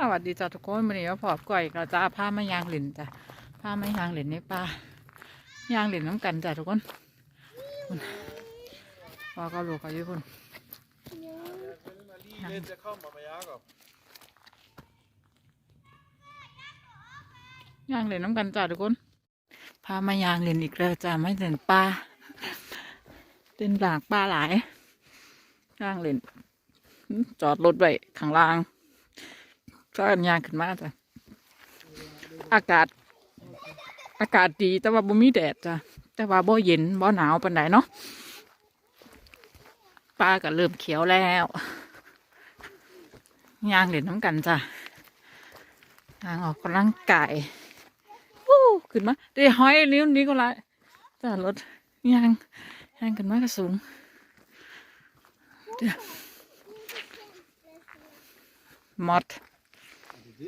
สวัสดีจ้าทุกคนวันนี้ว่าพอบก่อยเราจะเอาผ้ามายางหลินจ้ะผ้ามายางหลินในป่ายางหลินน้ำกันจ้ะทุกคนคุณพ่อก็ลูกเขาอยู่คุณยางหลินน้ำกันจ้ะทุกคน พามายางหลินอีกแล้วจ้ะไม่เดินป่าเดินหลากป่าหลายยางหลินจอดรถไว้ข้างล่าง ก็กันยางขึ้นมาจ้ะ อากาศ อากาศดีแต่ว่าบ่มีแดดจ้ะ แต่ว่าบ่เย็นบ่หนาวปานใดเนาะป้าก็เริ่มเขียวแล้วย่างเล่นน้ำกันจ้ะย่างออกกำลังกายวู้ขึ้นมาได้ห้อยนิ้วนี้ก็ละจ้ะรถย่างย่างขึ้นมาก็สูงเดี๋ยวมอดมัน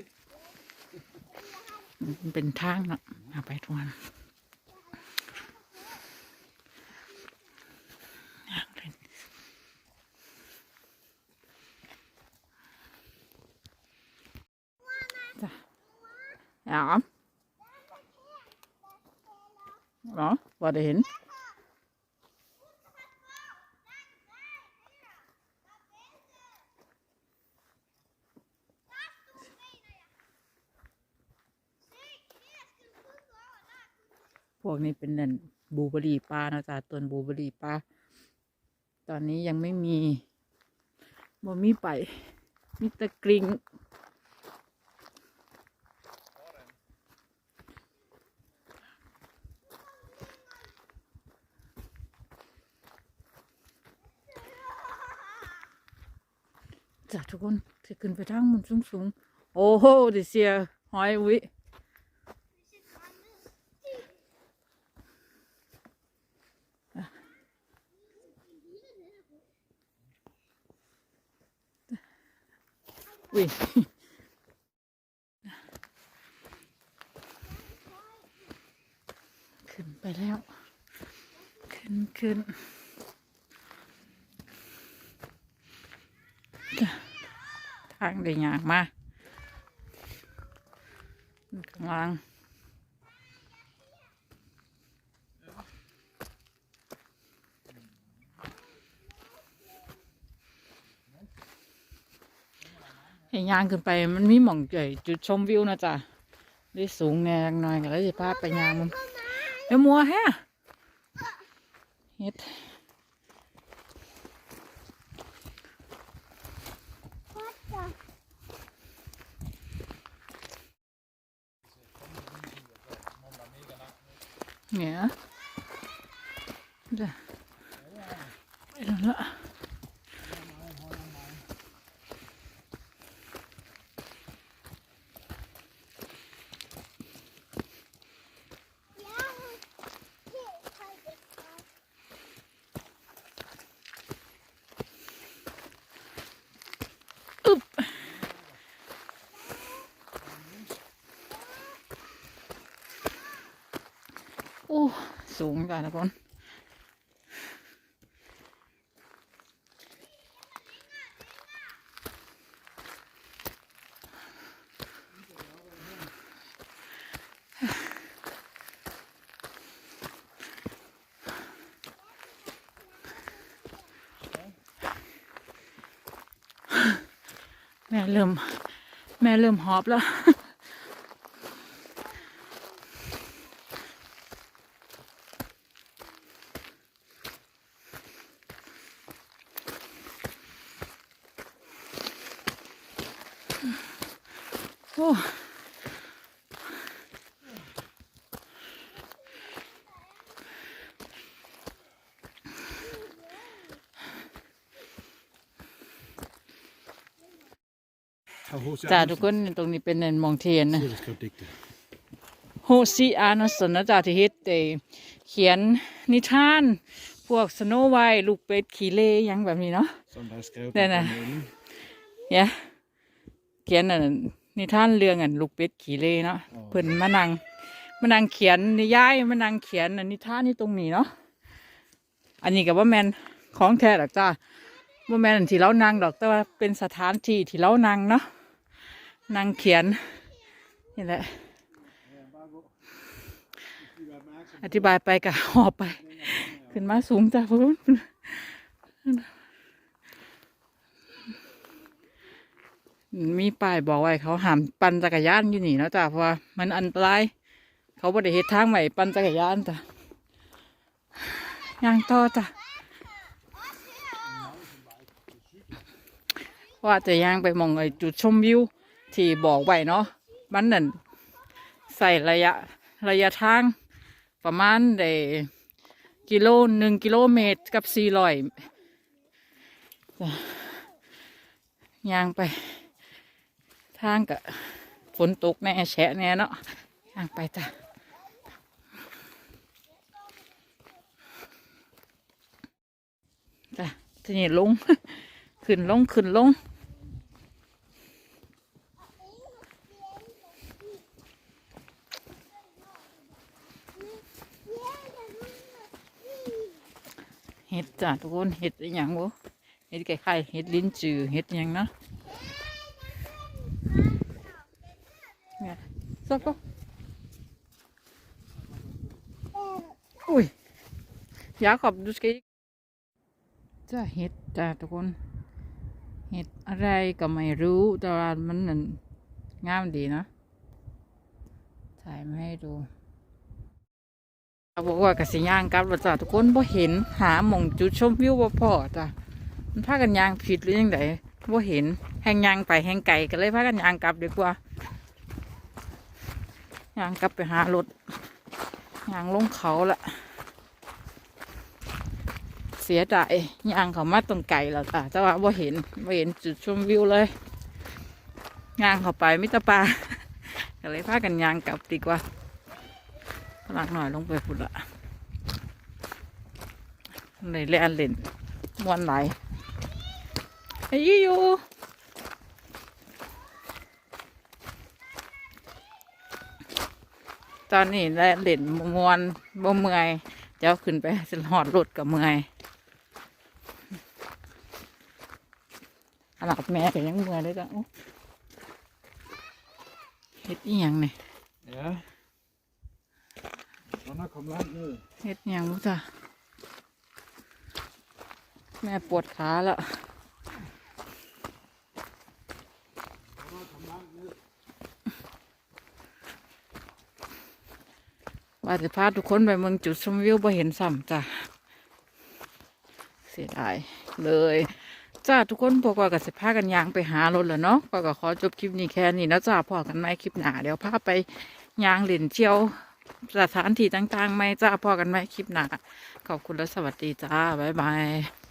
เป็นทางเนาะเอาไปทวนจ้ะอ๋ออ๋อบ่ได้เห็น พวกนี้เป็นนั่นบูเบอรี่ปลานะจ๊ะต้นบูเบอรี่ปลาตอนนี้ยังไม่มีบ่มีไปมีแตะกริงจ้ะทุกคนจะขึ้นไปทางมันสูงสูงๆ โอ้โหดิเสียหอยวิุ้ยขึ้นไปแล้ว ขึ้นขึ้นทางได้ยากมาข้างล่าง ให้ยางขึ้นไปมันมีหม่องใหญ่จุดชมวิวนะจ๊ะได้สูงแน่หน่อยก็เลยจะพาไปยางมันเดี๋ยวมัวแฮะเฮ็ด Ja. Da. Är den där? Upp. โอ้สูงจ้ะทุกคนแม่เริ่มแม่เริ่มหอบแล้ว โอ้จ้าทุกคนตรงนี้เป็นเนินมองเทียนนะ Dikte. โฮซิอาร์นสนนะจ๊ะที่เฮ็ดเตเขียนนิทาน พวกสโนไวท์ลูกเป็ดขี่เล่หยังแบบนี้เนาะ Som der er skrevet Den på er- panelen. เนี่ยเขียนอัน นิทานเรื่องอันลูกเป็ดขี่เล่เนาะเพิ่นมานั่งมานั่งเขียนนิยายมานั่งเขียนอันนิทานนี่ตรงนี้เนาะอันนี้กับว่าแมนของแท้หรอกจ้าว่าแมนอันที่เรานั่งดอกแต่ว่าเป็นสถานที่ที่เรานั่งเนาะนั่งเขียนนี่แหละ อธิบายไปกับหอบไป ขึ้นมาสูงจ้ะพวกนู้ มีป้ายบอกไว้เขาห้ามปั่นจักรยานอยู่นี่นะจ้ะเพราะว่ามันอันตราย เขาบ่ได้เฮ็ดทางใหม่ปั่นจักรยานจ้ะย่างต่อจ้ะว่าจะย่างไปมองไอ้จุดชมวิวที่บอกไว้เนาะมันนั่นใส่ระยะระยะทางประมาณได้กิโลหนึ่งกิโลเมตรกับสี่ร้อยย่างไป ทางกะฝนตกแน่แฉะแน่เนาะย่างไปจ้ะจ้ะทีนี้ลง ขึ้นลง ขึ้นลงเห็ดจ้ะทุกคนเห็ดอย่างบ่เห็ดไก่ไข่เห็ดลิ้นจือเห็ดหยังนะเนี่ย สักก็อุ้ยอยากขอบดูสกิจ้ะเห็ดจ้ะทุกคน เห็ดอะไรก็ไม่รู้แต่ว่ามันนั่นงามดีนะถ่ายมาให้ดูเขาบอกว่ากสิย่างกับแล้วจ้ะทุกคนบ่เห็นหาหมองจุดชมวิวบ่พอจ้ะมันพากันย่างผิดหรือยังไงบ่เห็นแหงย่างไปแหงไก่ก็เลยพากันย่างกลับดีกว่า ยางกลับไปหารถยางลงเขาละเสียดายย่างเขามาตรงไก่แล้วจ้ะแต่ว่าบ่เห็นบ่เห็นจุดชมวิวเลยยางเขาไปมิตรปลาก็เลยพากันยางกลับดีกว่าลักหน่อยลงไปพุ่นละเลยเล่นเล่นมวนไหลายไอ้ยอยู่ ตอนนี้เล่นเล่นมวนบ่เมื่อยเดี๋ยวขึ้นไปจะหอดรถกับเมื่อยขนาดแม่ก็ยังเมื่อยเลยจ้ะโอ้เฮ็ดอีหยังเนี่ย Ja. Anna, kom langt ned. เฮ็ดหยังรู้จ้ะแม่ปวดขาแล้ว ว่าจะพาทุกคนไปเมืองจุดชมวิวบ่เห็นซ้ำจ้ะเสียดายเลยจ้าทุกคนพวกว่ากับสิพากันยางไปหารถแล้วเนาะก็ก็ขอจบคลิปนี้แค่นี้นะจ้าพอกันไหมคลิปหนาเดี๋ยวพาไปยางเหรียญเที่ยวสถานที่ต่างๆไหมจ้าพอกันไหมคลิปหนาขอบคุณและสวัสดีจ้าบ๊ายบาย